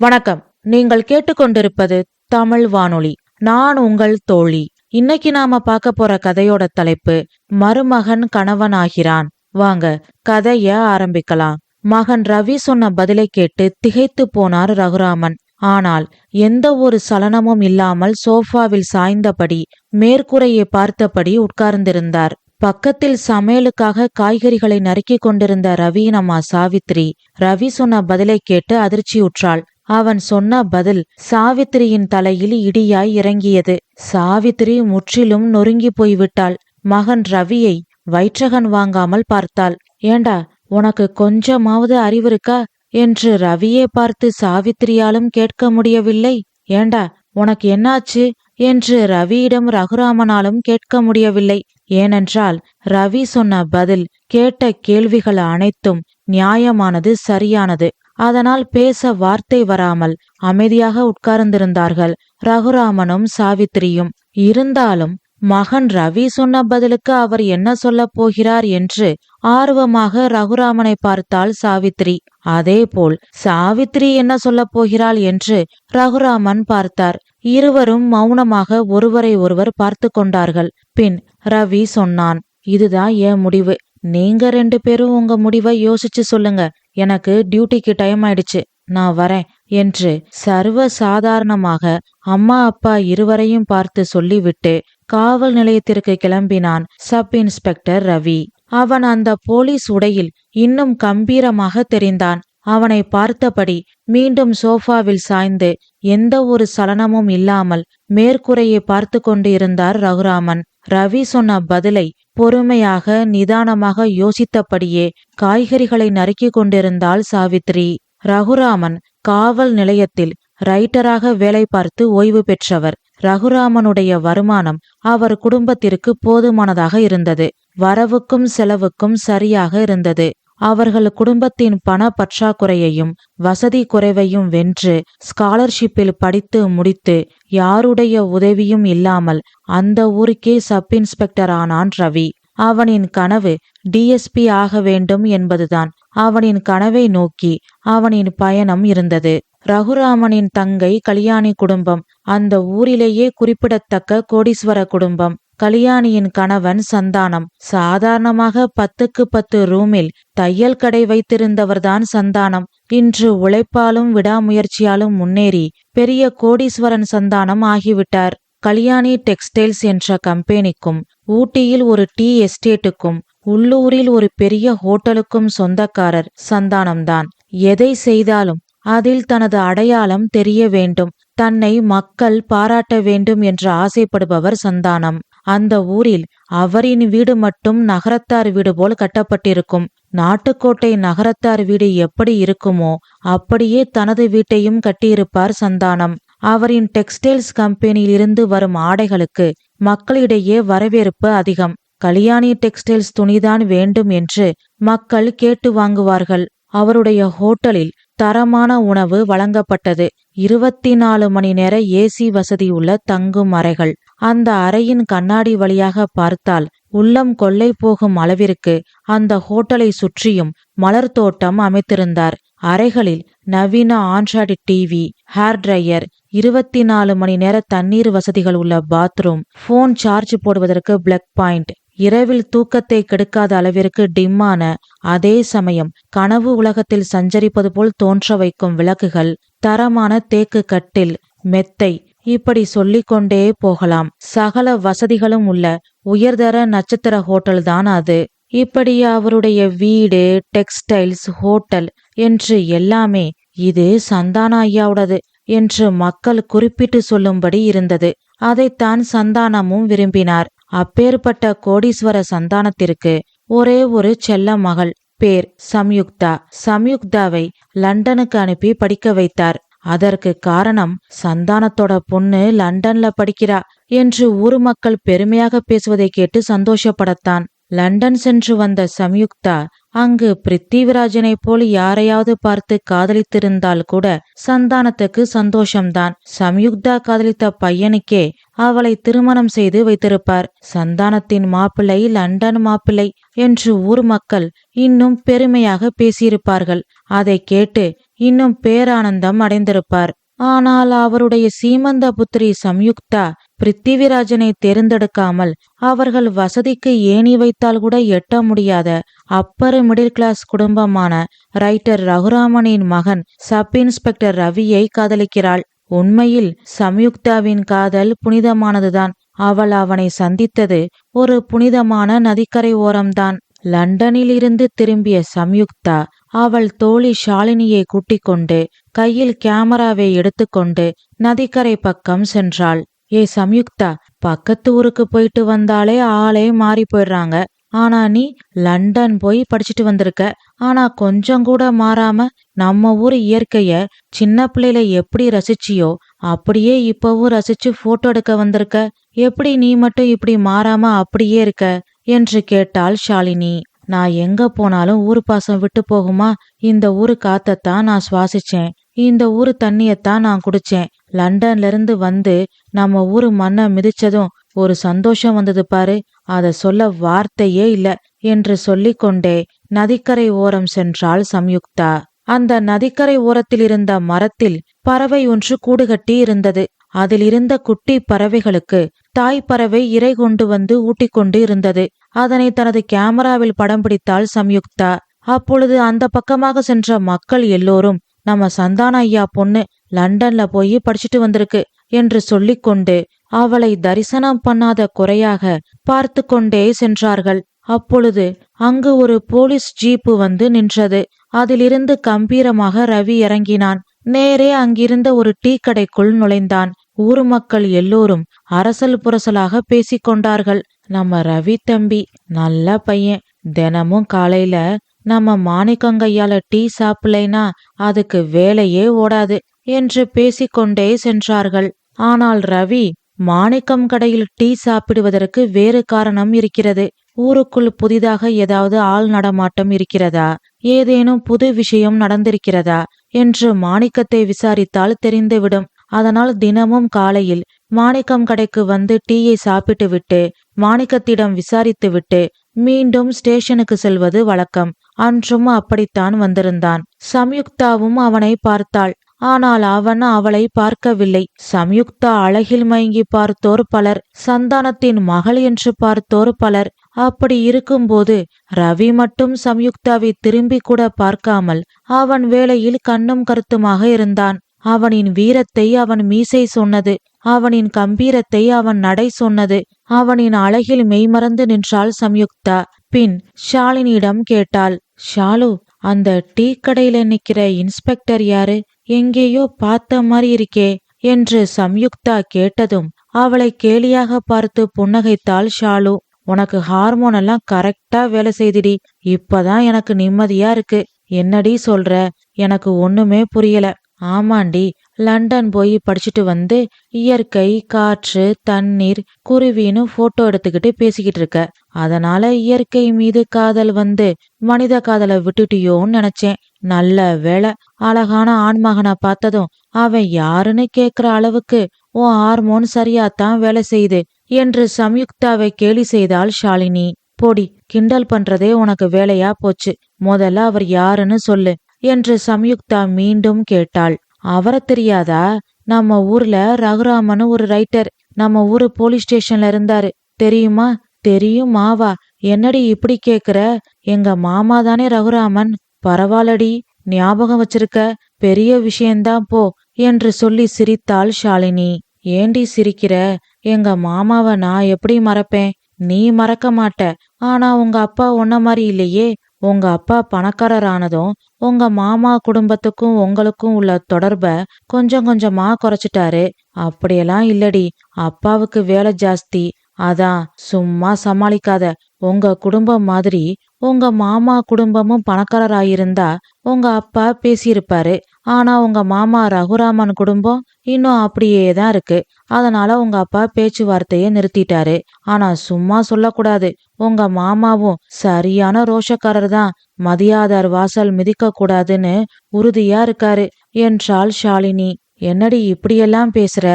வணக்கம். நீங்கள் கேட்டுக்கொண்டிருப்பது தமிழ் வானொலி. நான் உங்கள் தோழி. இன்னைக்கு நாம பார்க்க போற கதையோட தலைப்பு மருமகன் கணவனாகிறான். வாங்க கதைய ஆரம்பிக்கலாம். மகன் ரவி சொன்ன பதிலை கேட்டு திகைத்து போனார் ரகுராமன். ஆனால் எந்த ஒரு சலனமும் இல்லாமல் சோஃபாவில் சாய்ந்தபடி மேற்கூரையை பார்த்தபடி உட்கார்ந்திருந்தார். பக்கத்தில் சமையலுக்காக காய்கறிகளை நறுக்கிக் கொண்டிருந்த ரவியின் அம்மா சாவித்ரி ரவி சொன்ன பதிலை கேட்டு அதிர்ச்சியுற்றாள். அவன் சொன்ன பதில் சாவித்திரியின் தலையில் இடியாய் இறங்கியது. சாவித்திரி முற்றிலும் நொறுங்கி போய்விட்டாள். மகன் ரவியை வயிற்றகன் வாங்காமல் பார்த்தாள். ஏண்டா உனக்கு கொஞ்சமாவது அறிவிருக்கா என்று ரவியை பார்த்து சாவித்திரியாலும் கேட்க முடியவில்லை. ஏண்டா உனக்கு என்னாச்சு? என்று ரவியிடம் ரகுராமனாலும் கேட்க முடியவில்லை. ஏனென்றால் ரவி சொன்ன பதில் கேட்ட கேள்விகள் அனைத்தும் நியாயமானது சரியானது. அதனால் பேச வார்த்தை வராமல் அமைதியாக உட்கார்ந்திருந்தார்கள். ரகுராமனும் சாவித்திரியும். இருந்தாலும் மகன் ரவி சொன்ன பதிலுக்கு அவர் என்ன சொல்லப் போகிறார் என்று ஆர்வமாக ரகுராமனை பார்த்தாள் சாவித்ரி அதேபோல் சாவித்ரி என்ன சொல்லப் போகிறாள் என்று ரகுராமன் பார்த்தார். இருவரும் மௌனமாக ஒருவரை ஒருவர் பார்த்து கொண்டார்கள். பின் ரவி சொன்னான் இதுதான் என் முடிவு. நீங்க ரெண்டு பேரும் உங்க முடிவை யோசிச்சு சொல்லுங்க. எனக்கு டியூட்டிக்கு டைம் ஆயிடுச்சு. நான் வரேன் என்று சர்வ சாதாரணமாக அம்மா அப்பா இருவரையும் பார்த்து சொல்லிவிட்டு காவல் நிலையத்திற்கு கிளம்பினான் சப் இன்ஸ்பெக்டர் ரவி. அவன் அந்த போலீஸ் உடையில் இன்னும் கம்பீரமாக தெரிந்தான். அவனை பார்த்தபடி மீண்டும் சோஃபாவில் சாய்ந்து எந்த ஒரு சலனமும் இல்லாமல் மேற்கூரையை பார்த்து கொண்டு இருந்தார் ரகுராமன். ரவி சொன்ன பதிலை பொறுமையாக நிதானமாக யோசித்தபடியே காய்கறிகளை நறுக்கிக் கொண்டிருந்தாள் சாவித்ரி. ரகுராமன் காவல் நிலையத்தில் ரைட்டராக வேலை பார்த்து ஓய்வு பெற்றவர். ரகுராமனுடைய வருமானம் அவர் குடும்பத்திற்கு போதுமானதாக இருந்தது. வரவுக்கும் செலவுக்கும் சரியாக இருந்தது. அவர்கள் குடும்பத்தின் பண பற்றாக்குறையையும் வசதி குறைவையும் வென்று ஸ்காலர்ஷிப்பில் படித்து முடித்து யாருடைய உதவியும் இல்லாமல் அந்த ஊருக்கே சப் இன்ஸ்பெக்டர் ஆனான் ரவி. அவனின் கனவு டிஎஸ்பி ஆக வேண்டும் என்பதுதான். அவனின் கனவை நோக்கி அவனின் பயணம் இருந்தது. ரகுராமனின் தங்கை கல்யாணி குடும்பம் அந்த ஊரிலேயே குறிப்பிடத்தக்க கோடீஸ்வர குடும்பம். கல்யாணியின் கணவன் சந்தானம். சாதாரணமாக பத்துக்கு பத்து ரூமில் தையல் கடை வைத்திருந்தவர்தான் சந்தானம். இன்று உழைப்பாலும் விடாமுயற்சியாலும் முன்னேறி பெரிய கோடீஸ்வரன் சந்தானம் ஆகிவிட்டார். கல்யாணி டெக்ஸ்டைல்ஸ் என்ற கம்பெனிக்கும் ஊட்டியில் ஒரு டீ எஸ்டேட்டுக்கும் உள்ளூரில் ஒரு பெரிய ஹோட்டலுக்கும் சொந்தக்காரர் சந்தானம்தான். எதை செய்தாலும் அதில் தனது அடையாளம் தெரிய வேண்டும். தன்னை மக்கள் பாராட்ட வேண்டும் என்று ஆசைப்படுபவர் சந்தானம். அந்த ஊரில் அவரின் வீடு மட்டும் நகரத்தார் வீடு போல் கட்டப்பட்டிருக்கும். நாட்டுக்கோட்டை நகரத்தார் வீடு எப்படி இருக்குமோ அப்படியே தனது வீட்டையும் கட்டியிருப்பார் சந்தானம். அவரின் டெக்ஸ்டைல்ஸ் கம்பெனியில் இருந்து வரும் ஆடைகளுக்கு மக்களிடையே வரவேற்பு அதிகம். கல்யாணி டெக்ஸ்டைல்ஸ் துணிதான் வேண்டும் என்று மக்கள் கேட்டு வாங்குவார்கள். அவருடைய ஹோட்டலில் தரமான உணவு வழங்கப்பட்டது. இருபத்தி நாலு மணி நேர ஏசி வசதி உள்ள தங்கும் அறைகள். அந்த அறையின் கண்ணாடி வழியாக பார்த்தால் உள்ளம் கொள்ளை போகும் அளவிற்கு அந்த ஹோட்டலை சுற்றியும் மலர் தோட்டம் அமைத்திருந்தார். அறைகளில் நவீன ஆண்ட்ராய்டு டிவி ஹேர் ட்ரையர் இருபத்தி நாலு மணி நேர தண்ணீர் வசதிகள் உள்ள பாத்ரூம் போன் சார்ஜ் போடுவதற்கு பிளக் பாயிண்ட் இரவில் தூக்கத்தை கெடுக்காத அளவிற்கு டிம்மான அதே சமயம் கனவு உலகத்தில் சஞ்சரிப்பது போல் தோன்ற வைக்கும் விளக்குகள் தரமான தேக்கு கட்டில் மெத்தை இப்படி சொல்லிக்கொண்டே போகலாம். சகல வசதிகளும் உள்ள உயர்தர நட்சத்திர ஹோட்டல் தான் அது. இப்படி அவருடைய வீடு டெக்ஸ்டைல்ஸ் ஹோட்டல் என்று எல்லாமே இது சந்தான ஐயாவுடது என்று மக்கள் குறிப்பிட்டு சொல்லும்படி இருந்தது. அதைத்தான் சந்தானமும் விரும்பினார். அப்பேற்பட்ட கோடீஸ்வர சந்தானத்திற்கு ஒரே ஒரு செல்ல மகள் பேர் சம்யுக்தா. சம்யுக்தாவை லண்டனுக்கு அனுப்பி படிக்க வைத்தார். அதற்கு காரணம் சந்தானத்தோட பொண்ணு லண்டன்ல படிக்கிறா என்று ஊர் மக்கள் பெருமையாக பேசுவதை கேட்டு சந்தோஷப்படத்தான். லண்டன் சென்று வந்த சம்யுக்தா அங்கு பிருத்திவிராஜனை போல் யாரையாவது பார்த்து காதலித்திருந்தால் கூட சந்தானத்துக்கு சந்தோஷம்தான். சம்யுக்தா காதலித்த பையனுக்கே அவளை திருமணம் செய்து வைத்திருப்பார். சந்தானத்தின் மாப்பிள்ளை லண்டன் மாப்பிள்ளை என்று ஊர் மக்கள் இன்னும் பெருமையாக பேசியிருப்பார்கள். அதை கேட்டு இன்னும் பேரானந்தம் அடைந்திருப்பார். ஆனால் அவருடைய சீமந்த புத்திரி சம்யுக்தா பிருத்திவிராஜனை தேர்ந்தெடுக்காமல் அவர்கள் வசதிக்கு ஏணி வைத்தால் கூட எட்ட முடியாத அப்பர் மிடில் கிளாஸ் குடும்பமான ரைட்டர் ரகுராமனின் மகன் சப் இன்ஸ்பெக்டர் ரவியை காதலிக்கிறாள். உண்மையில் சம்யுக்தாவின் காதல் புனிதமானதுதான். அவள் அவனை சந்தித்தது ஒரு புனிதமான நதிக்கரை ஓரம்தான். லண்டனில் இருந்து திரும்பிய சம்யுக்தா அவள் தோழி ஷாலினியை கூட்டிக் கொண்டு கையில் கேமராவை எடுத்துக்கொண்டு நதிக்கரை பக்கம் சென்றாள். ஏ சம்யுக்தா பக்கத்து ஊருக்கு போயிட்டு வந்தாலே ஆளே மாறி போயிடுறாங்க. ஆனா நீ லண்டன் போய் படிச்சுட்டு வந்திருக்க. ஆனா கொஞ்சம் கூட மாறாம நம்ம ஊர் இயற்கைய சின்ன பிள்ளையில எப்படி ரசிச்சியோ அப்படியே இப்பவும் ரசிச்சு போட்டோ எடுக்க வந்திருக்க. எப்படி நீ மட்டும் இப்படி மாறாம அப்படியே இருக்க? என்று கேட்டாள் ஷாலினி. நான் எங்க போனாலும் ஊர் பாசம் விட்டு போகுமா? இந்த ஊரு காத்தத்தான் நான் சுவாசிச்சேன். இந்த ஊரு தண்ணியத்தான் நான் குடிச்சேன். லண்டன்ல இருந்து வந்து நம்ம ஊரு மண்ணை மிதிச்சதும் ஒரு சந்தோஷம் வந்தது பாரு. அத சொல்ல வார்த்தையே இல்ல என்று சொல்லிக்கொண்டே நதிக்கரை ஓரம் சென்றாள் சம்யுக்தா. அந்த நதிக்கரை ஓரத்தில் இருந்த மரத்தில் பறவை ஒன்று கூடுகட்டி இருந்தது. அதில் இருந்த குட்டி பறவைகளுக்கு தாய் பறவை இறை கொண்டு வந்து ஊட்டிக்கொண்டு இருந்தது. அதனை தனது கேமராவில் படம் பிடித்தாள் சம்யுக்தா. அப்பொழுது அந்த பக்கமாக சென்ற மக்கள் எல்லோரும் நம்ம சந்தான ஐயா பொண்ணு லண்டன்ல போய் படிச்சுட்டு வந்திருக்கு என்று சொல்லிக்கொண்டு அவளை தரிசனம் பண்ணாத குறையாக பார்த்து கொண்டே சென்றார்கள். அப்பொழுது அங்கு ஒரு போலீஸ் ஜீப்பு வந்து நின்றது. அதிலிருந்து கம்பீரமாக ரவி இறங்கினான். நேரே அங்கிருந்த ஒரு டீ கடைக்குள் நுழைந்தான். ஊர் மக்கள் எல்லோரும் அரசல் புரசலாக பேசிக்கொண்டார்கள். நம்ம ரவி தம்பி நல்ல பையன். தினமும் காலையில நம்ம மாணிக்கங்கையால டீ சாப்பிடலைனா அதுக்கு வேலையே ஓடாது என்று பேசிக்கொண்டே சென்றார்கள். ஆனால் ரவி மாணிக்கம் கடையில் டீ சாப்பிடுவதற்கு வேறு காரணம் இருக்கிறது. ஊருக்குள் புதிதாக ஏதாவது ஆள் நடமாட்டம் இருக்கிறதா? ஏதேனும் புது விஷயம் நடந்திருக்கிறதா? என்று மாணிக்கத்தை விசாரித்தால் தெரிந்துவிடும். அதனால் தினமும் காலையில் மாணிக்கம் கடைக்கு வந்து டீயை சாப்பிட்டு விட்டு மாணிக்கத்திடம் விசாரித்துவிட்டு மீண்டும் ஸ்டேஷனுக்கு செல்வது வழக்கம். அன்றும் அப்படித்தான் வந்திருந்தான். சம்யுக்தாவும் அவனை பார்த்தாள். ஆனால் அவன் அவளை பார்க்கவில்லை. சம்யுக்தா அழகில் மயங்கி பார்த்தோர் பலர் சந்தானத்தின் மகள் என்று பார்த்தோர் பலர். அப்படி இருக்கும்போது ரவி மட்டும் சம்யுக்தாவை திரும்பி கூட பார்க்காமல் அவன் வேளையில் கண்ணும் கருத்துமாக இருந்தான். அவனின் வீரத்தை அவன் மீசை சொன்னது அவனின் கம்பீரத்தை அவன் நடை சொன்னது அவனின் அழகில் மெய்மறந்து நின்றாள் சம்யுக்தா. பின் ஷாலினியிடம் கேட்டாள் ஷாலு அந்த டீ கடையில நிக்கிற இன்ஸ்பெக்டர் யாரு? எங்கேயோ பார்த்த மாதிரி இருக்கே என்று சம்யுக்தா கேட்டதும் அவளை கேலியாக பார்த்து புன்னகைத்தாள் ஷாலு உனக்கு ஹார்மோன் எல்லாம் கரெக்டா வேலை செய்திடி இப்பதான் எனக்கு நிம்மதியா இருக்கு. என்னடி சொல்ற? எனக்கு ஒண்ணுமே புரியல. ஆமாண்டி லண்டன் போய் படிச்சுட்டு வந்து இயற்கை காற்று தண்ணீர் குருவின்னு போட்டோ எடுத்துக்கிட்டு பேசிக்கிட்டு இருக்க. அதனால இயற்கை மீது காதல் வந்து மனித காதலை விட்டுட்டியோன்னு நினைச்சேன். நல்ல வேலை அழகான ஆண்மகனை பார்த்ததும் அவன் யாருன்னு கேக்குற அளவுக்கு உன் ஹார்மோன் சரியாத்தான் வேலை செய்யுது என்று சம்யுக்தாவை கேலி செய்தாள் ஷாலினி. போடி கிண்டல் பண்றதே உனக்கு வேலையா போச்சு. முதல்ல அவர் யாருன்னு சொல்லு. என்று சம்யுக்தா மீண்டும் கேட்டாள். அவரை தெரியாதா? நம்ம ஊர்ல ரகுராமனு ஒரு ரைட்டர். நம்ம ஊரு போலீஸ் ஸ்டேஷன்ல இருந்தாரு. தெரியுமா? தெரியும் மாவா என்னடி இப்படி கேக்குற? எங்க மாமா தானே ரகுராமன். பரவாயில்லடி. ஞாபகம் வச்சிருக்க. பெரிய விஷயம்தான் போ என்று சொல்லி சிரித்தாள் ஷாலினி. ஏண்டி சிரிக்கிற? எங்க மாமாவை நான் எப்படி மறப்பேன்? நீ மறக்க மாட்ட. ஆனா உங்க அப்பா உன்ன மாதிரி இல்லையே. உங்க அப்பா பணக்காரர் ஆனதும் உங்க மாமா குடும்பத்துக்கும் உங்களுக்கும் உள்ள தொடர்ப கொஞ்சம் கொஞ்சமா குறைச்சிட்டாரு. அப்படியெல்லாம் இல்லடி. அப்பாவுக்கு வேலை ஜாஸ்தி. அதான் சும்மா சமாளிக்காத. உங்க குடும்பம் மாதிரி உங்க மாமா குடும்பமும் பணக்காரராயிருந்தா உங்க அப்பா பேசியிருப்பாரு. ஆனா உங்க மாமா ரகுராமன் குடும்பம் இன்னும் அப்படியே தான் இருக்கு. அதனால உங்க அப்பா பேச்சுவார்த்தையை நிறுத்திட்டாரு. ஆனா சும்மா சொல்லக்கூடாது. உங்க மாமாவும் சரியான ரோஷக்காரர் தான். மதியாதார் வாசல் மிதிக்க கூடாதுன்னு உறுதியா இருக்காரு. என்றாள் ஷாலினி. என்னடி இப்படியெல்லாம் பேசுற?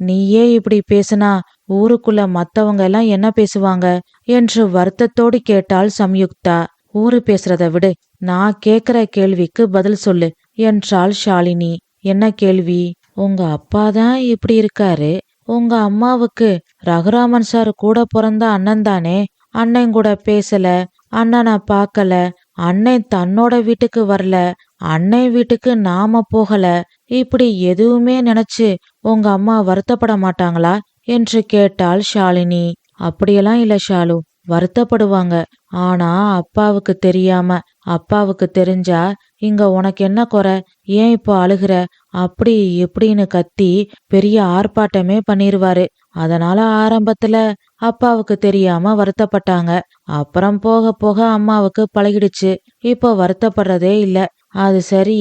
நீயே இப்படி பேசுனா ஊருக்குள்ள மத்தவங்க எல்லாம் என்ன பேசுவாங்க? என்று வருத்தத்தோடு கேட்டாள் சம்யுக்தா. ஊரு பேசுறத விடு. நான் கேக்குற கேள்விக்கு பதில் சொல்லு. என்றாள் ஷாலினி. என்ன கேள்வி? உங்க அப்பா தான் இப்படி இருக்காரு. உங்க அம்மாவுக்கு ரகுராமன் சார் கூட பிறந்த அண்ணன் தானே? அண்ணன் கூட பேசல. அண்ணனை பார்க்கல. அண்ணன் தன்னோட வீட்டுக்கு வரல. அண்ணன் வீட்டுக்கு நாம போகல. இப்படி எதுவுமே நினைச்சு உங்க அம்மா வருத்தப்பட மாட்டாங்களா? என்று கேட்டாள் ஷாலினி. அப்படியெல்லாம் இல்ல ஷாலு. வருத்தப்படுவாங்க. ஆனா அப்பாவுக்கு தெரியாம அப்பாவுக்கு தெரிஞ்சா இங்க உனக்கு என்ன குறை? ஏன் இப்போ அழுகுற? அப்படி இப்படின்னு கத்தி பெரிய ஆர்ப்பாட்டமே பண்ணிருவாரு. அதனால ஆரம்பத்துல அப்பாவுக்கு தெரியாம வருத்தப்பட்டாங்க. அப்புறம் போக போக அம்மாவுக்கு பழகிடுச்சு. இப்போ வருத்தப்படுறதே இல்ல. அது சரி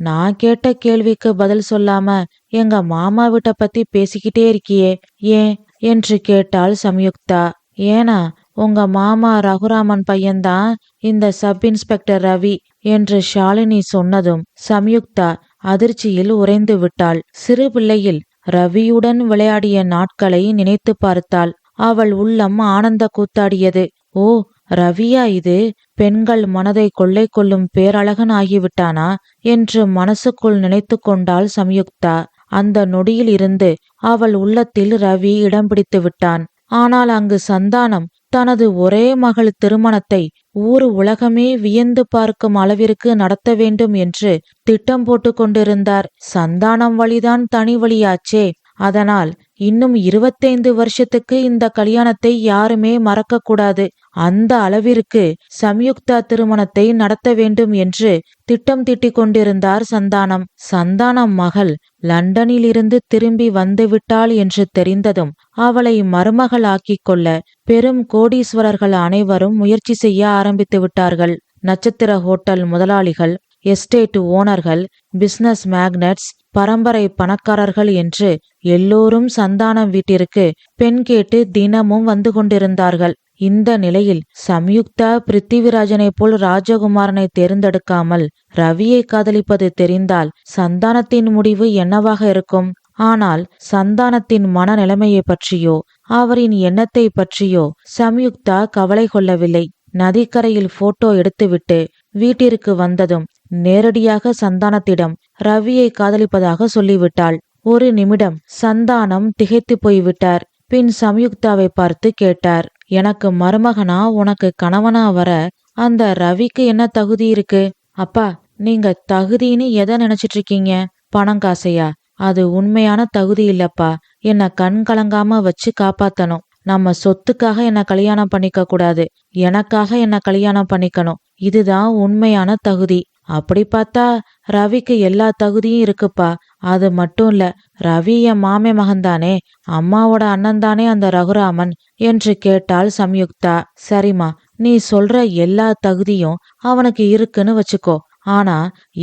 நான் கேட்ட கேள்விக்கு பதில் சொல்லாம எங்க மாமா வீட்டை பத்தி பேசிக்கிட்டே இருக்கியே ஏன்? என்று கேட்டாள் சம்யுக்தா. ஏனா உங்க மாமா ரகுராமன் பையன்தான் இந்த சப் இன்ஸ்பெக்டர் ரவி என்று ஷாலினி சொன்னதும் சம்யுக்தா அதிர்ச்சியில் உறைந்து விட்டாள். சிறு பிள்ளையில் ரவியுடன் விளையாடிய நாட்களை நினைத்து பார்த்தாள். அவள் உள்ளம் ஆனந்த கூத்தாடியது. ஓ ரவியா இது? பெண்கள் மனதை கொள்ளை கொள்ளும் பேரழகன் ஆகிவிட்டானா? என்று மனசுக்குள் நினைத்து கொண்டாள் சம்யுக்தா. அந்த நொடியில் இருந்து அவள் உள்ளத்தில் ரவி இடம் பிடித்து விட்டான். ஆனால் அங்கு சந்தானம் தனது ஒரே மகள் திருமணத்தை ஊர் உலகமே வியந்து பார்க்கும் அளவிற்கு நடத்த வேண்டும் என்று திட்டம் போட்டு கொண்டிருந்தார். சந்தானம் வழிதான் தனி வழியாச்சே. அதனால் இன்னும் இருபத்தைந்து வருஷத்துக்கு இந்த கல்யாணத்தை யாருமே மறக்க கூடாது அந்த அளவிற்கு சம்யுக்தா திருமணத்தை நடத்த வேண்டும் என்று திட்டம் தீட்டிக் கொண்டிருந்தார் சந்தானம். சந்தானம் மகள் லண்டனில் இருந்து திரும்பி வந்துவிட்டாள் என்று தெரிந்ததும் அவளை மருமகளாக்கிக் கொள்ள பெரும் கோடீஸ்வரர்கள் அனைவரும் முயற்சி செய்ய ஆரம்பித்து விட்டார்கள். நட்சத்திர ஹோட்டல் முதலாளிகள் எஸ்டேட் ஓனர்கள் பிசினஸ் மேக்னட்ஸ் பரம்பரை பணக்காரர்கள் என்று எல்லோரும் சந்தானம் வீட்டிற்கு பெண் கேட்டு தினமும் வந்து கொண்டிருந்தார்கள். இந்த நிலையில் சம்யுக்தா பிருத்திவிராஜனைப் போல் ராஜகுமாரனை தேர்ந்தெடுக்காமல் ரவியை காதலிப்பது தெரிந்தால் சந்தானத்தின் முடிவு என்னவாக இருக்கும்? ஆனால் சந்தானத்தின் மனநிலைமையை பற்றியோ அவரின் எண்ணத்தை பற்றியோ சம்யுக்தா கவலை கொள்ளவில்லை. நதிக்கரையில் போட்டோ எடுத்துவிட்டு வீட்டிற்கு வந்ததும் நேரடியாக சந்தானத்திடம் ரவியை காதலிப்பதாக சொல்லிவிட்டாள். ஒரு நிமிடம் சந்தானம் திகைத்து போய்விட்டார். பின் சம்யுக்தாவை பார்த்து கேட்டார் எனக்கு மருமகனா உனக்கு கணவனா வர அந்த ரவிக்கு என்ன தகுதி இருக்கு? அப்பா நீங்க தகுதின்னு எதை நினைச்சிட்டு இருக்கீங்க பணம் காசையா? அது உண்மையான தகுதி இல்லப்பா. என்ன கண் கலங்காம வச்சு காப்பாத்தணும். நம்ம சொத்துக்காக என்ன கல்யாணம் பண்ணிக்க கூடாது. எனக்காக என்ன கல்யாணம் பண்ணிக்கணும். இதுதான் உண்மையான தகுதி. அப்படி பார்த்தா ரவிக்கு எல்லா தகுதியும் இருக்குப்பா. அது மட்டும் இல்ல ரவி என் மாமே மகன்தானே. அம்மாவோட அண்ணன் தானே அந்த ரகுராமன் என்று கேட்டாள் சம்யுக்தா. சரிம்மா நீ சொல்ற எல்லா தகுதியும் அவனுக்கு இருக்குன்னு வச்சுக்கோ. ஆனா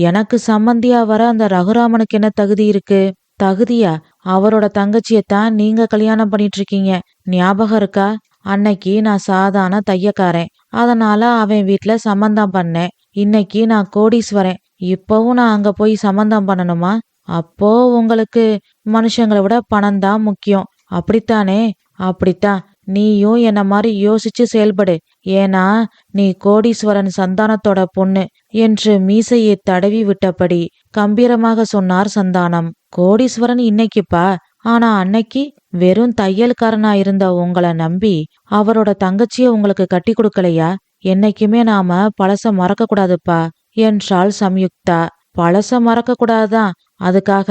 எனக்கு சம்பந்தியா வர அந்த ரகுராமனுக்கு என்ன தகுதி இருக்கு? தகுதியா? அவரோட தங்கச்சியத்தான் நீங்க கல்யாணம் பண்ணிட்டு இருக்கீங்க ஞாபகம் இருக்கா? அன்னைக்கு நான் சாதாரண தையக்காரன். அதனால அவன் வீட்டுல சம்மந்தம் பண்ணேன். இன்னைக்கு நான் கோடீஸ்வரன். இப்பவும் நான் அங்க போய் சம்மந்தம் பண்ணணுமா? அப்போ உங்களுக்கு மனுஷங்களை விட பணம் தான் முக்கியம். அப்படித்தானே? அப்படித்தான். நீயும் என்ன மாதிரி யோசிச்சு செயல்படு. ஏன்னா நீ கோடீஸ்வரன் சந்தானத்தோட பொண்ணு என்று மீசையை தடவி விட்டபடி கம்பீரமாக சொன்னார் சந்தானம். கோடீஸ்வரன் இன்னைக்குப்பா? ஆனா அன்னைக்கு வெறும் தையல்காரனா இருந்த உங்களை நம்பி அவரோட தங்கச்சிய உங்களுக்கு கட்டி கொடுக்கலையா? என்னைக்குமே நாம பழச மறக்க கூடாதுப்பா என்றாள் சம்யுக்தா. பழச மறக்க அதுக்காக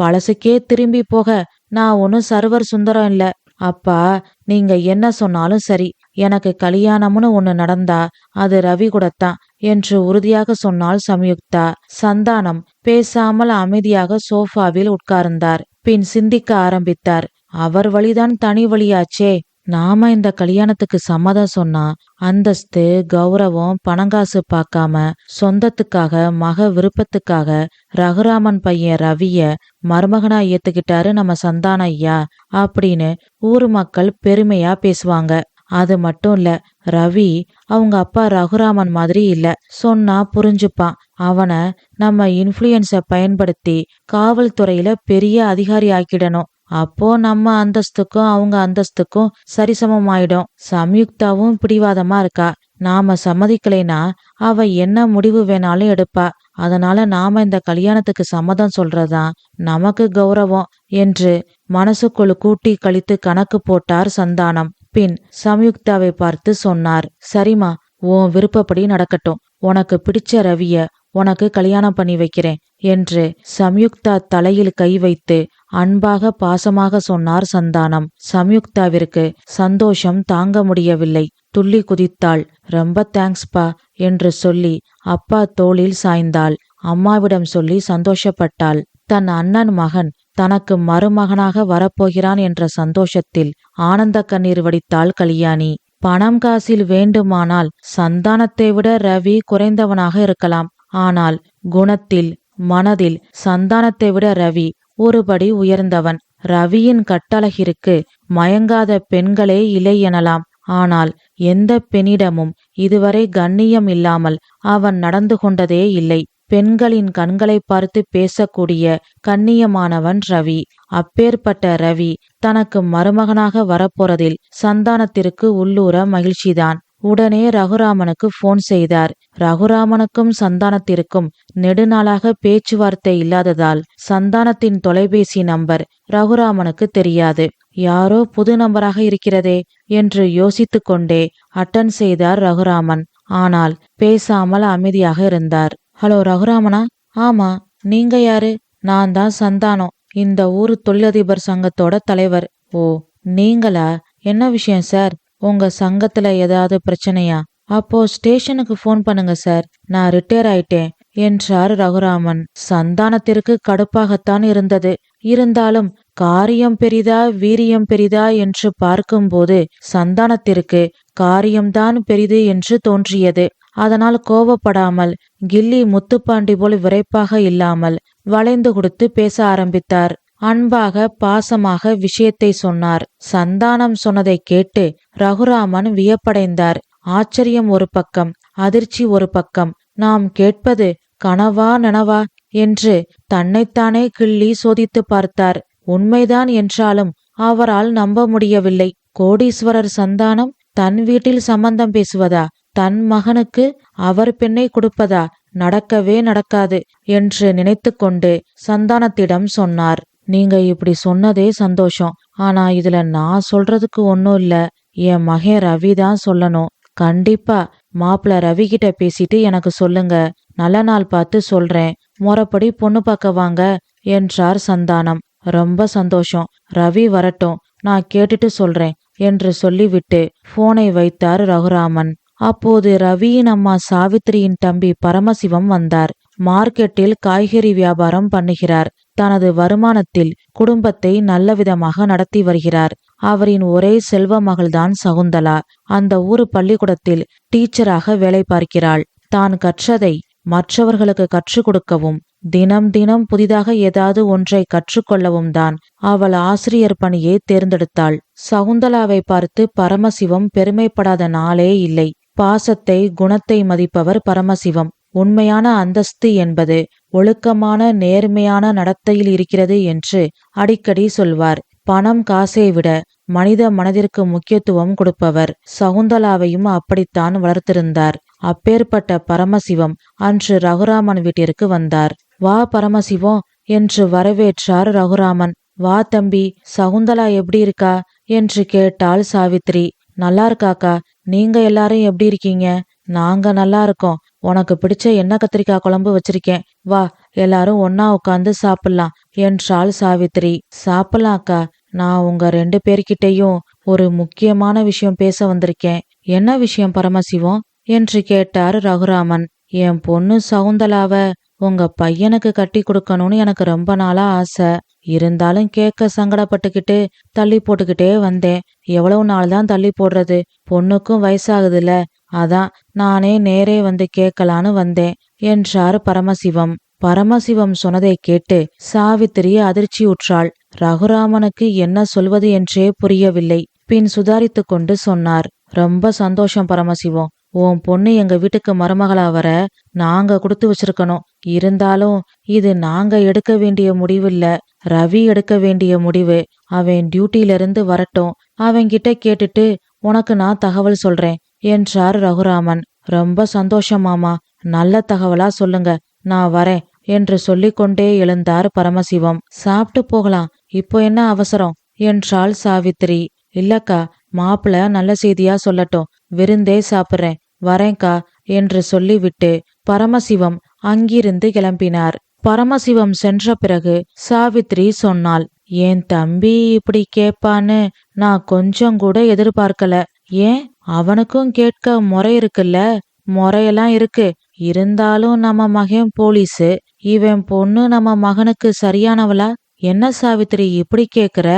பழசுக்கே திரும்பி போக நான் ஒன்னும் சர்வர் சுந்தரம் இல்ல. அப்பா நீங்க என்ன சொன்னாலும் சரி எனக்கு கல்யாணம்னு ஒன்று நடந்தா அது ரவி கூடத்தான் என்று உறுதியாக சொன்னாள் சம்யுக்தா. சந்தானம் பேசாமல் அமைதியாக சோஃபாவில் உட்கார்ந்தார். பின் சிந்திக்க ஆரம்பித்தார். அவர் வழிதான் தனி வழியாச்சே நாம இந்த கல்யாணத்துக்கு சம்மதம் சொன்னா அந்தஸ்து கௌரவம் பணங்காசு பார்க்காம சொந்தத்துக்காக மக விருப்பத்துக்காக ரகுராமன் பையன் ரவிய மருமகனா ஏத்துக்கிட்டாரு நம்ம சந்தான ஐயா அப்படின்னு ஊர் மக்கள் பெருமையா பேசுவாங்க. அது மட்டும் இல்ல ரவி அவங்க அப்பா ரகுராமன் மாதிரி இல்ல சொன்னா புரிஞ்சுப்பான். அவனை நம்ம இன்ஃப்ளூயன்ஸை பயன்படுத்தி காவல்துறையில பெரிய அதிகாரி ஆக்கிடணும். அப்போ நம்ம அந்தஸ்துக்கும் அவங்க அந்தஸ்துக்கும் சரிசமமாயிடும். சம்யுக்தாவும் பிடிவாதமா இருக்கா? நாம சம்மதிக்கலைனா அவ என்ன முடிவு வேணாலும் எடுப்பா. அதனால நாம இந்த கல்யாணத்துக்கு சம்மதம் சொல்றதுதான் நமக்கு கௌரவம் என்று மனசுக்குள் கூட்டி கழித்து கணக்கு போட்டார் சந்தானம். பின் சம்யுக்தாவை பார்த்து சொன்னார் சரிம்மா உன் விருப்பப்படி நடக்கட்டும். உனக்கு பிடிச்ச ரவிய உனக்கு கல்யாணம் பண்ணி வைக்கிறேன் என்று சம்யுக்தா தலையில் கை வைத்து அன்பாக பாசமாக சொன்னார் சந்தானம். சம்யுக்தாவிற்கு சந்தோஷம் தாங்க முடியவில்லை. துள்ளி குதித்தாள். ரொம்ப தேங்க்ஸ்பா என்று சொல்லி அப்பா தோளில் சாய்ந்தாள். அம்மாவிடம் சொல்லி சந்தோஷப்பட்டாள். தன் அண்ணன் மகன் தனக்கு மருமகனாக வரப்போகிறான் என்ற சந்தோஷத்தில் ஆனந்த கண்ணீர் வடித்தாள் கல்யாணி. பணம் காசில் வேண்டுமானால் சந்தானத்தை விட ரவி குறைந்தவனாக இருக்கலாம். ஆனால் குணத்தில் மனதில் சந்தானத்தை விட ரவி ஒருபடி உயர்ந்தவன். ரவியின் கட்டழகிற்கு மயங்காத பெண்களே இல்லை எனலாம். ஆனால் எந்த பெண்ணிடமும் இதுவரை கண்ணியம் இல்லாமல் அவன் நடந்து கொண்டதே இல்லை. பெண்களின் கண்களை பார்த்து பேசக்கூடிய கண்ணியமானவன் ரவி. அப்பேற்பட்ட ரவி தனக்கு மருமகனாக வரப்போறதில் சந்தானத்திற்கு உள்ளூர மகிழ்ச்சிதான். உடனே ரகுராமனுக்கு போன் செய்தார். ரகுராமனுக்கும் சந்தானத்திற்கும் நெடுநாளாக பேச்சுவார்த்தை இல்லாததால் சந்தானத்தின் தொலைபேசி நம்பர் ரகுராமனுக்கு தெரியாது. யாரோ புது நம்பராக இருக்கிறதே என்று யோசித்து கொண்டே அட்டன் செய்தார் ரகுராமன். ஆனால் பேசாமல் அமைதியாக இருந்தார். ஹலோ ரகுராமனா? ஆமா நீங்க யாரு? நான் தான் சந்தானம். இந்த ஊர் தொழிலதிபர் சங்கத்தோட தலைவர். ஓ நீங்களா? என்ன விஷயம் சார்? உங்க சங்கத்துல ஏதாவது பிரச்சனையா? அப்போ ஸ்டேஷனுக்கு ஃபோன் பண்ணுங்க சார் நான் ரிட்டையர் ஆயிட்டேன் என்றார் ரகுராமன். சந்தானத்திற்கு கடுப்பாகத்தான் இருந்தது. இருந்தாலும் காரியம் பெரிதா வீரியம் பெரிதா என்று பார்க்கும்போது சந்தானத்திற்கு காரியம்தான் பெரிது என்று தோன்றியது. அதனால் கோபப்படாமல் கில்லி முத்துப்பாண்டி போல் விரைப்பாக இல்லாமல் வளைந்து கொடுத்து பேச ஆரம்பித்தார். அன்பாக பாசமாக விஷயத்தை சொன்னார். சந்தானம் சொன்னதை கேட்டு ரகுராமன் வியப்படைந்தார். ஆச்சரியம் ஒரு பக்கம் அதிர்ச்சி ஒரு பக்கம். நாம் கேட்பது கனவா நனவா? என்று தன்னைத்தானே கிள்ளி சோதித்து பார்த்தார். உண்மைதான் என்றாலும் அவரால் நம்ப முடியவில்லை. கோடீஸ்வரர் சந்தானம் தன் வீட்டில் சம்பந்தம் பேசுவதா? தன் மகனுக்கு அவர் பெண்ணை கொடுப்பதா? நடக்கவே நடக்காது என்று நினைத்து கொண்டு சந்தானத்திடம் சொன்னார். நீங்க இப்படி சொன்னதே சந்தோஷம். ஆனா இதுல நான் சொல்றதுக்கு ஒன்னும் இல்ல. என் மகன் ரவி தான் சொல்லணும். கண்டிப்பா மாப்பிள்ள ரவி கிட்ட பேசிட்டு எனக்கு சொல்லுங்க. நல்ல நாள் பார்த்து சொல்றேன். முறப்படி பொண்ணு பார்க்க வாங்க என்றார் சந்தானம். ரொம்ப சந்தோஷம். ரவி வரட்டும். நான் கேட்டுட்டு சொல்றேன் என்று சொல்லிவிட்டு போனை வைத்தார் ரகுராமன். அப்போது ரவியின் அம்மா சாவித்திரியின் தம்பி பரமசிவம் வந்தார். மார்க்கெட்டில் காய்கறி வியாபாரம் பண்ணுகிறார். தனது வருமானத்தில் குடும்பத்தை நல்ல விதமாக நடத்தி வருகிறார். அவரின் ஒரே செல்வ மகள்தான் சகுந்தலா. அந்த ஊரு பள்ளிக்கூடத்தில் டீச்சராக வேலை பார்க்கிறாள். தான் கற்றதை மற்றவர்களுக்கு கற்றுக் கொடுக்கவும் தினம் தினம் புதிதாக ஏதாவது ஒன்றை கற்றுக்கொள்ளவும் தான் அவள் ஆசிரியர் பணியை தேர்ந்தெடுத்தாள். சகுந்தலாவை பார்த்து பரமசிவம் பெருமைப்படாத நாளே இல்லை. பாசத்தை குணத்தை மதிப்பவர் பரமசிவம். உண்மையான அந்தஸ்து என்பது ஒழுக்கமான நேர்மையான நடத்தையில் இருக்கிறது என்று அடிக்கடி சொல்வார். பணம் காசை விட மனித மனதிற்கு முக்கியத்துவம் கொடுப்பவர். சகுந்தலாவையும் அப்படித்தான் வளர்த்திருந்தார். அப்பேற்பட்ட பரமசிவம் அன்று ரகுராமன் வீட்டிற்கு வந்தார். வா பரமசிவம் என்று வரவேற்றார் ரகுராமன். வா தம்பி சகுந்தலா எப்படி இருக்கா? என்று கேட்டாள் சாவித்ரி. நல்லா இருக்காக்கா? நீங்க எல்லாரும் எப்படி இருக்கீங்க? நாங்க நல்லா இருக்கோம். உனக்கு பிடிச்ச எண்ணெய் கத்திரிக்காய் குழம்பு வச்சிருக்கேன். வா எல்லாரும் ஒன்னா உட்காந்து சாப்பிடலாம். என்றாள் சாவித்திரி. சாப்பிடலாம் அக்கா நான் உங்க ரெண்டு பேர்கிட்டயும் ஒரு முக்கியமான விஷயம் பேச வந்திருக்கேன். என்ன விஷயம் பரமசிவம்? என்று கேட்டார் ரகுராமன். என் பொண்ணு சவுந்தலாவ உங்க பையனுக்கு கட்டி கொடுக்கணும்னு எனக்கு ரொம்ப நாளா ஆசை. இருந்தாலும் கேட்க சங்கடப்பட்டுக்கிட்டு தள்ளி போட்டுக்கிட்டே வந்தேன். எவ்வளவு நாள் தான் தள்ளி போடுறது? பொண்ணுக்கும் வயசாகுதுல. அதான் நானே நேரே வந்து கேட்கலான்னு வந்தேன் என்றார் பரமசிவம். பரமசிவம் சொன்னதை கேட்டு சாவித்திரி அதிர்ச்சியுற்றாள். ரகுராமனுக்கு என்ன சொல்வது என்றே புரியவில்லை. பின் சுதாரித்து கொண்டு சொன்னார் ரொம்ப சந்தோஷம் பரமசிவம். உன் பொண்ணு எங்க வீட்டுக்கு மருமகளா வர நாங்க கொடுத்து வச்சிருக்கணும். இருந்தாலும் இது நாங்க எடுக்க வேண்டிய முடிவு இல்ல ரவி எடுக்க வேண்டிய முடிவு. அவன் டியூட்டில இருந்து வரட்டும். அவன்கிட்ட கேட்டுட்டு உனக்கு நான் தகவல் சொல்றேன் என்றார் ரகுராமன். ரொம்ப சந்தோஷம் மாமா. நல்ல தகவலா சொல்லுங்க. நான் வரேன் என்று சொல்லிக்கொண்டே எழுந்தார் பரமசிவம். சாப்பிட்டு போகலாம். இப்போ என்ன அவசரம்? என்றாள் சாவித்திரி. இல்லக்கா மாப்பிள நல்ல செய்தியா சொல்லட்டும். விருந்தே சாப்பிட்றேன். வரேன்க்கா என்று சொல்லிவிட்டு பரமசிவம் அங்கிருந்து கிளம்பினார். பரமசிவம் சென்ற பிறகு சாவித்ரி சொன்னாள் என் தம்பி இப்படி கேட்பான்னு நான் கொஞ்சம் கூட எதிர்பார்க்கல. ஏன்? அவனுக்கும் கேட்க முறை இருக்குல்ல? முறையெல்லாம் இருக்கு. இருந்தாலும் நம்ம மகன் போலீஸு. இவன் பொண்ணு நம்ம மகனுக்கு சரியானவளா? என்ன சாவித்திரி இப்படி கேக்குற?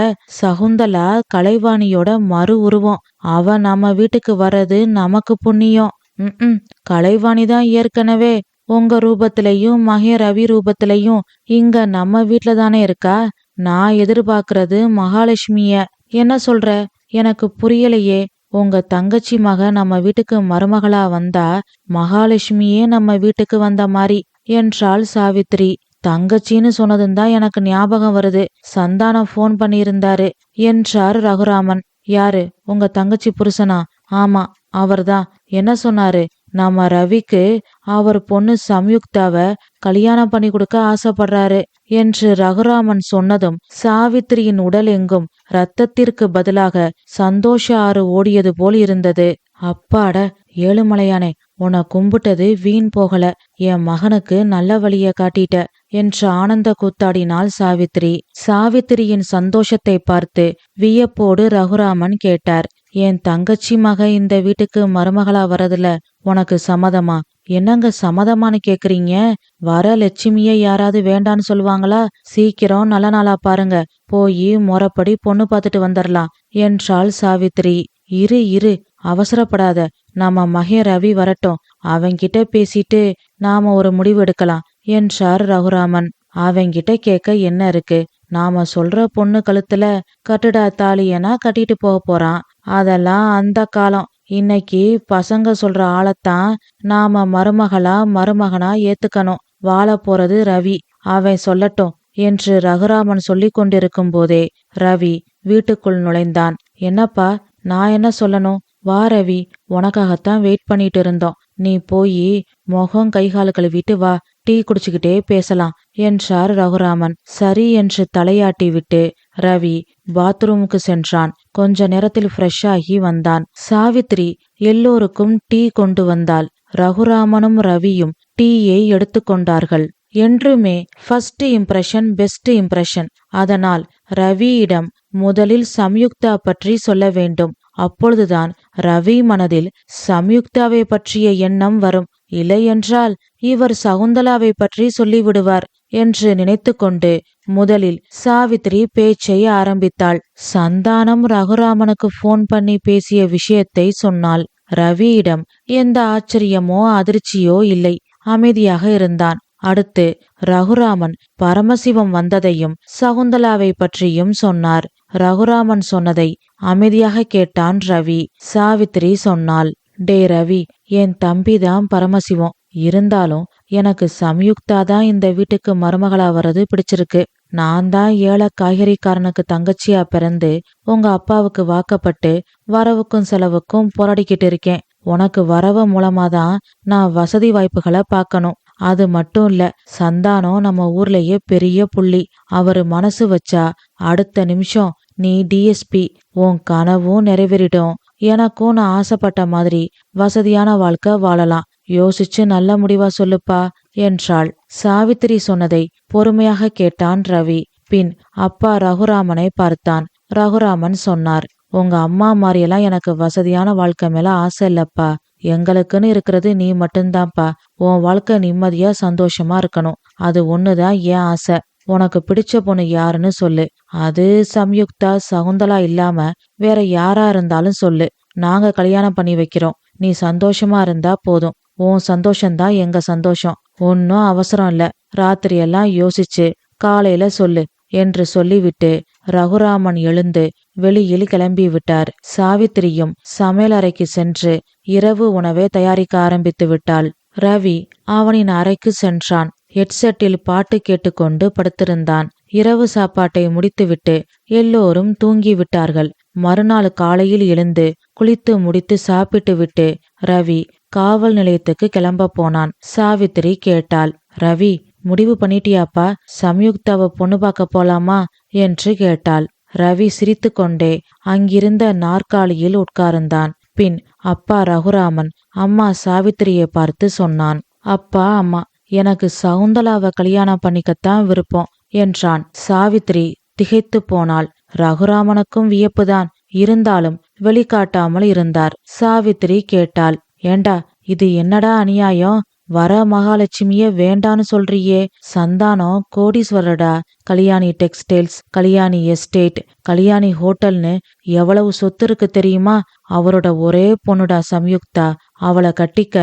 சகுந்தலா கலைவாணியோட மறு உருவம். அவ நம்ம வீட்டுக்கு வர்றது நமக்கு புண்ணியம். ம் கலைவாணி தான் ஏற்கனவே உங்க ரூபத்திலையும் மகே ரவி ரூபத்திலையும் இங்க நம்ம வீட்ல தானே இருக்கா? நான் எதிர்பார்க்கறது மகாலட்சுமிய. என்ன சொல்ற? எனக்கு புரியலையே. உங்க தங்கச்சி மக நம்ம வீட்டுக்கு மருமகளா வந்தா மகாலட்சுமியே நம்ம வீட்டுக்கு வந்த மாதிரி என்றாள் சாவித்ரி தங்கச்சின்னு சொன்னதும் தான் எனக்கு ஞாபகம் வருது. சந்தானம் ஃபோன் பண்ணியிருந்தாரு என்றார் ரகுராமன். யாரு? உங்க தங்கச்சி புருஷனா? ஆமா அவர்தான். என்ன சொன்னாரு? நம்ம ரவிக்கு அவர் பொண்ணு சம்யுக்தாவ கல்யாணம் பண்ணி கொடுக்க ஆசைப்படுறாரு என்று ரகுராமன் சொன்னதும் சாவித்திரியின் உடல் எங்கும் ரத்தத்திற்கு பதிலாக சந்தோஷ ஆறு ஓடியது போல் இருந்தது. அப்பாட ஏழுமலையானே உன்னை கும்பிட்டது வீண் போகல. என் மகனுக்கு நல்ல வழிய காட்டிட்ட என்று ஆனந்த கூத்தாடினாள் சாவித்திரி. சாவித்திரியின் சந்தோஷத்தை பார்த்து வியப்போடு ரகுராமன் கேட்டார். என் தங்கச்சி மக இந்த வீட்டுக்கு மருமகளா வரதுல உனக்கு சம்மதமா? என்னங்க சம்மதமானு கேக்குறீங்க? வர லட்சுமிய யாராவது வேண்டான்னு சொல்லுவாங்களா? சீக்கிரம் நல்ல நாளா பாருங்க. போய் முறப்படி பொண்ணு பார்த்துட்டு வந்துடலாம் என்றாள் சாவித்திரி. இரு இரு அவசரப்படாத. நாம மகே ரவி வரட்டும். அவங்கிட்ட பேசிட்டு நாம ஒரு முடிவு எடுக்கலாம் என்றார் ரகுராமன். அவங்கிட்ட கேட்க என்ன இருக்கு? நாம சொல்ற பொண்ணு கழுத்துல கட்டுடா தாலியனா கட்டிட்டு போக போறான். அதெல்லாம் அந்த காலம். இன்னைக்கு பசங்க சொல்ற ஆளத்தான் நாம மருமகளா மருமகனா ஏத்துக்கணும். வாழ போறது ரவி. அவன் சொல்லட்டும் என்று ரகுராமன் சொல்லிக் கொண்டிருக்கும் போதே ரவி வீட்டுக்குள் நுழைந்தான். என்னப்பா நான் என்ன சொல்லணும்? வா ரவி உனக்காகத்தான் வெயிட் பண்ணிட்டு இருந்தோம். நீ போய் முகம் கைகால் கழுவிட்டு வா டீ குடிச்சுக்கிட்டே பேசலாம் என்றார் ரகுராமன். சரி என்று தலையாட்டி விட்டு ரவி பாத்ரூமுக்கு சென்றான். கொஞ்ச நேரத்தில் ஃப்ரெஷ் ஆகி வந்தான். சாவித்ரி எல்லோருக்கும் டீ கொண்டு வந்தாள். ரகுராமனும் ரவியும் டீயை எடுத்துக்கொண்டார்கள் என்றுமே ஃபர்ஸ்ட் இம்ப்ரெஷன் பெஸ்ட் இம்ப்ரெஷன் அதனால் ரவியிடம் முதலில் சம்யுக்தா பற்றி சொல்ல வேண்டும். அப்பொழுதுதான் ரவி மனதில் சம்யுக்தாவை பற்றிய எண்ணம் வரும். இல்லையென்றால் இவர் சகுந்தலாவை பற்றி சொல்லிவிடுவார் என்று நினைத்து கொண்டு முதலில் சாவித்ரி பேச்சை ஆரம்பித்தாள். சந்தானம் ரகுராமனுக்கு போன் பண்ணி பேசிய விஷயத்தை சொன்னாள். ரவியிடம் எந்த ஆச்சரியமோ அதிர்ச்சியோ இல்லை. அமைதியாக இருந்தான். அடுத்து ரகுராமன் பரமசிவம் வந்ததையும் சகுந்தலாவை பற்றியும் சொன்னார். ரகுராமன் சொன்னதை அமைதியாக கேட்டான் ரவி. சாவித்திரி சொன்னாள் டே ரவி என் தம்பிதான் பரமசிவம். இருந்தாலும் எனக்கு சம்யுக்தா தான் இந்த வீட்டுக்கு மருமகளா வர்றது பிடிச்சிருக்கு. நான் தான் ஏழை காய்கறிக்காரனுக்கு தங்கச்சியா பிறந்து உங்க அப்பாவுக்கு வாக்கப்பட்டு வரவுக்கும் செலவுக்கும் போராடிக்கிட்டு இருக்கேன். உனக்கு வரவ மூலமாதான் நான் வசதி வாய்ப்புகளை பார்க்கணும். அது மட்டும் இல்ல சந்தானம் நம்ம ஊர்லயே பெரிய புள்ளி. அவரு மனசு வச்சா அடுத்த நிமிஷம் நீ டிஎஸ்பி உன் கனவும் நிறைவேறிடும். எனக்கும் நான் ஆசைப்பட்ட மாதிரி வசதியான வாழ்க்கை வாழலாம். யோசிச்சு நல்ல முடிவா சொல்லுப்பா என்றாள். சாவித்திரி சொன்னதை பொறுமையாக கேட்டான் ரவி. பின் அப்பா ரகுராமனை பார்த்தான். ரகுராமன் சொன்னார் உங்க அம்மா மாதிரியெல்லாம் எனக்கு வசதியான வாழ்க்கை மேல ஆசை இல்லப்பா. எங்களுக்குன்னு இருக்கிறது நீ மட்டும்தான்ப்பா. உன் வாழ்க்கை நிம்மதியா சந்தோஷமா இருக்கணும். அது ஒண்ணுதான் ஏன் ஆசை. உனக்கு பிடிச்ச பொண்ணு யாருன்னு சொல்லு. அது சம்யுக்தா சகுந்தலா இல்லாம வேற யாரா இருந்தாலும் சொல்லு. நாங்க கல்யாணம் பண்ணி வைக்கிறோம். நீ சந்தோஷமா இருந்தா போதும். உன் சந்தோஷம்தான் எங்க சந்தோஷம். ஒன்னும் அவசரம் இல்ல. ராத்திரியெல்லாம் யோசிச்சு காலையில சொல்லு என்று சொல்லிவிட்டு ரகுராமன் எழுந்து வெளியில் கிளம்பி விட்டார். சாவித்திரியும் சமையலறைக்கு சென்று இரவு உணவை தயாரிக்க ஆரம்பித்து விட்டாள். ரவி அவனின் அறைக்கு சென்றான். ஹெட்செட்டில் பாட்டு கேட்டுக்கொண்டு படுத்திருந்தான். இரவு சாப்பாட்டை முடித்துவிட்டு எல்லோரும் தூங்கிவிட்டார்கள் மறுநாள் காலையில் எழுந்து குளித்து முடித்து சாப்பிட்டு விட்டு ரவி காவல் நிலையத்துக்கு கிளம்ப போனான். சாவித்திரி கேட்டாள் ரவி முடிவு பண்ணிட்டியாப்பா? சம்யுக்தாவை பொண்ணு பார்க்க போலாமா? என்று கேட்டாள். ரவி சிரித்துக்கொண்டே அங்கிருந்த நாற்காலியில் உட்கார்ந்தான். பின் அப்பா ரகுராமன் அம்மா சாவித்திரியை பார்த்து சொன்னான். அப்பா அம்மா எனக்கு சவுந்தலாவை கல்யாணம் பண்ணிக்கத்தான் விருப்பம் என்றான். சாவித்திரி திகைத்து போனாள். ரகுராமனுக்கும் வியப்புதான். இருந்தாலும் வெளிக்காட்டாமல் இருந்தார் சாவித்திரி கேட்டாள். ஏண்டா இது என்னடா அநியாயம்? வர மகாலட்சுமிய வேண்டான்னு சொல்றியே. சந்தானம் கோடீஸ்வரடா கல்யாணி டெக்ஸ்டைல்ஸ் கல்யாணி எஸ்டேட் கல்யாணி ஹோட்டல்னு எவ்வளவு சொத்து இருக்கு தெரியுமா? அவரோட ஒரே பொண்ணுடா சம்யுக்தா. அவளை கட்டிக்க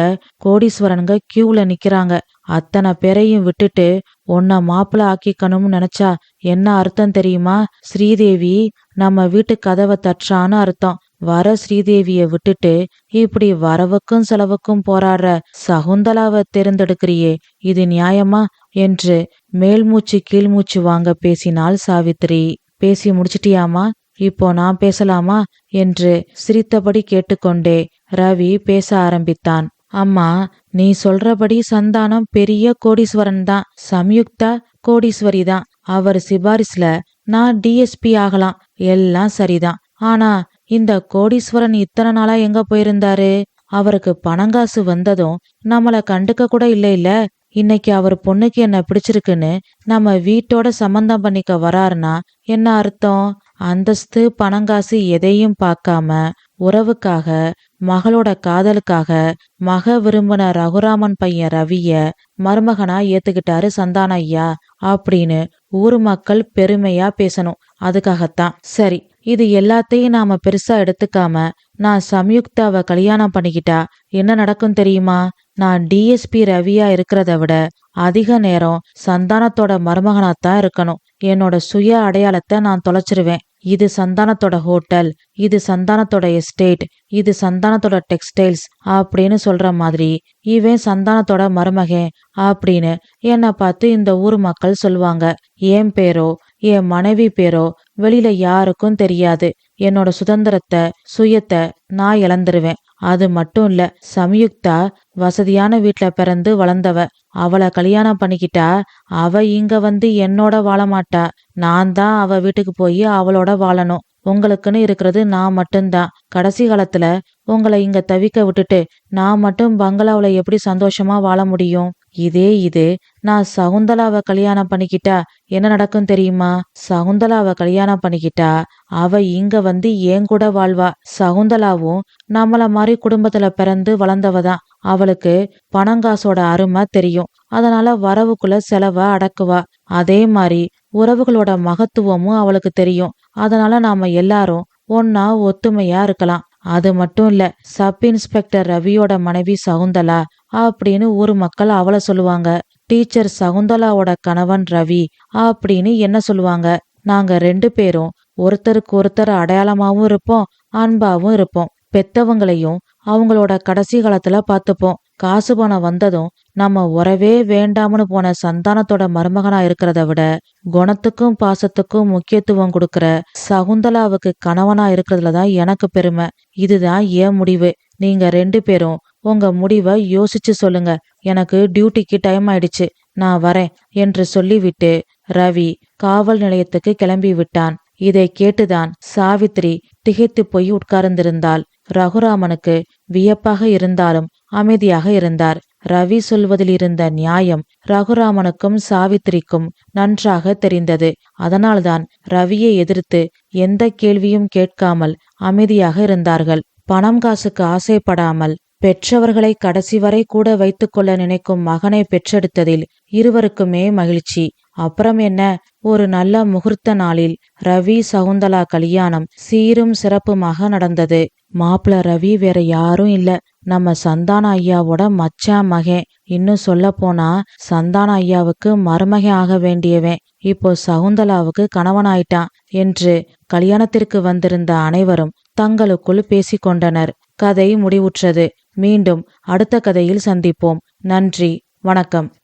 கோடீஸ்வரனுங்க கியூல நிக்கிறாங்க. அத்தனை பேரையும் விட்டுட்டு உன்னை மாப்பிள்ள ஆக்கிக்கணும்னு நினைச்சா என்ன அர்த்தம் தெரியுமா? ஸ்ரீதேவி நம்ம வீட்டு கதவை தற்றான்னு அர்த்தம். வர ஸ்ரீதேவிய விட்டுட்டு இப்படி வரவுக்கும் செலவுக்கும் போராடுற சகுந்தலாவை தேர்ந்தெடுக்கிறியே இது நியாயமா? என்று மேல்மூச்சு கீழ்மூச்சு வாங்க பேசினாள் சாவித்திரி. பேசி முடிச்சிட்டியாமா? இப்போ நான் பேசலாமா? என்று சிரித்தபடி கேட்டுக்கொண்டே ரவி பேச ஆரம்பித்தான். அம்மா நீ சொல்றபடி சந்தானம் பெரிய கோடீஸ்வரன் தான் சம்யுக்தா கோடீஸ்வரி தான். அவர் சிபாரிசுல நான் டிஎஸ்பி ஆகலாம் எல்லாம் சரிதான். ஆனா இந்த கோடீஸ்வரன் இத்தனை நாளா எங்க போயிருந்தாரு? அவருக்கு பணங்காசு வந்ததும் நம்மள கண்டுக்க கூட இல்ல இல்ல. இன்னைக்கு அவர் பொண்ணுக்கு என்ன பிடிச்சிருக்குன்னு நம்ம வீட்டோட சம்பந்தம் பண்ணிக்க வராருனா என்ன அர்த்தம்? அந்தஸ்து பணங்காசு எதையும் பார்க்காம உறவுக்காக மகளோட காதலுக்காக மக விரும்பின ரகுராமன் பையன் ரவிய மருமகனா ஏத்துக்கிட்டாரு சந்தான ஐயா அப்படின்னு ஊர் மக்கள் பெருமையா பேசணும். அதுக்காகத்தான். சரி இது எல்லாத்தையும் நாம பெருசா எடுத்துக்காம நான் சம்யுக்தாவை கல்யாணம் பண்ணிக்கிட்டா என்ன நடக்கும் தெரியுமா? நான் டிஎஸ்பி ரவியா இருக்கிறத விட அதிக நேரம் சந்தானத்தோட மருமகனாத்தான் இருக்கணும். என்னோட சுய அடையாளத்தை நான் தொலைச்சிருவேன். இது சந்தானத்தோட ஹோட்டல் இது சந்தானத்தோட எஸ்டேட் இது சந்தானத்தோட டெக்ஸ்டைல்ஸ் அப்படின்னு சொல்ற மாதிரி இவன் சந்தானத்தோட மருமகன் அப்படின்னு என்னை பார்த்து இந்த ஊர் மக்கள் சொல்லுவாங்க. என் பேரோ என் மனைவி பேரோ வெளியில யாருக்கும் தெரியாது. என்னோட சுதந்திரத்தை சுயத்தை நான் இழந்துருவேன். அது மட்டும் இல்ல சம்யுக்தா வசதியான வீட்ல பிறந்து வளர்ந்தவ அவளை கல்யாணம் பண்ணிக்கிட்டா அவ இங்க வந்து என்னோட வாழமாட்டா. நான் தான் அவ வீட்டுக்கு போய் அவளோட வாழணும். உங்களுக்குன்னு இருக்கிறது நான் மட்டும்தான். கடைசி காலத்துல உங்களை இங்க தவிக்க விட்டுட்டு நான் மட்டும் பங்களாவில எப்படி சந்தோஷமா வாழ முடியும்? இதே இது நான் சகுந்தலாவை கல்யாணம் பண்ணிக்கிட்டா என்ன நடக்கும் தெரியுமா? சகுந்தலாவை கல்யாணம் பண்ணிக்கிட்டா அவ இங்க வந்து ஏன் கூட வாழ்வா? சகுந்தலாவும் நம்மள மாதிரி குடும்பத்துல பிறந்து வளர்ந்தவ தான். அவளுக்கு பணங்காசோட அருமை தெரியும். அதனால வரவுக்குள்ள செலவ அடக்குவா. அதே மாதிரி உறவுகளோட மகத்துவமும் அவளுக்கு தெரியும். அதனால நாம எல்லாரும் ஒன்னா ஒத்துமையா இருக்கலாம். அது மட்டும் இல்ல சப் இன்ஸ்பெக்டர் ரவியோட மனைவி சகுந்தலா அப்படின்னு ஊர் மக்கள் அவளை சொல்லுவாங்க. டீச்சர் சகுந்தலாவோட கணவன் ரவி அப்படின்னு என்ன சொல்லுவாங்க? நாங்க ரெண்டு பேரும் ஒருத்தருக்கு ஒருத்தர் அடையாளமாவும் இருப்போம் அன்பாவும் இருப்போம். பெத்தவங்களையும் அவங்களோட கடைசி காலத்துல பார்த்துப்போம். காசு பணம் வந்ததும் நம்ம உறவே வேண்டாம்னு போன சந்தானத்தோட மருமகனா இருக்கிறத விட குணத்துக்கும் பாசத்துக்கும் முக்கியத்துவம் கொடுக்கற சகுந்தலாவுக்கு கணவனா இருக்கிறதுல தான் எனக்கு பெருமை. இதுதான் என் முடிவு. நீங்க ரெண்டு பேரும் உங்க முடிவை யோசிச்சு சொல்லுங்க. எனக்கு டியூட்டிக்கு டைம் ஆயிடுச்சு. நான் வரேன் என்று சொல்லிவிட்டு ரவி காவல் நிலையத்துக்கு கிளம்பி விட்டான். இதை கேட்டுதான் சாவித்திரி திகைத்து போய் உட்கார்ந்திருந்தாள். ரகுராமனுக்கு வியப்பாக இருந்தாலும் அமைதியாக இருந்தார். ரவி சொல்வதில் இருந்த நியாயம் ரகுராமனுக்கும் சாவித்திரிக்கும் நன்றாக தெரிந்தது. அதனால்தான் ரவியை எதிர்த்து எந்த கேள்வியும் கேட்காமல் அமைதியாக இருந்தார்கள். பணம் காசுக்கு ஆசைப்படாமல் பெற்றவர்களை கடைசி வரை கூட வைத்துக்கொள்ள நினைக்கும் மகனை பெற்றெடுத்ததில் இருவருக்குமே மகிழ்ச்சி. அப்புறம் என்ன? ஒரு நல்ல முகூர்த்த நாளில் ரவி சகுந்தலா கல்யாணம் சீரும் சிறப்புமாக நடந்தது. மாப்பிள ரவி வேற யாரும் இல்ல. நம்ம சந்தான ஐயாவோட மச்சான் மகன். இன்னும் சொல்ல போனா சந்தான ஐயாவுக்கு மருமகன் ஆக வேண்டியவன். இப்போ சகுந்தலாவுக்கு கணவனாயிட்டான் என்று கல்யாணத்திற்கு வந்திருந்த அனைவரும் தங்களுக்குள் பேசிக்கொண்டனர் கதை முடிவுற்றது. மீண்டும் அடுத்த கதையில் சந்திப்போம். நன்றி. வணக்கம்.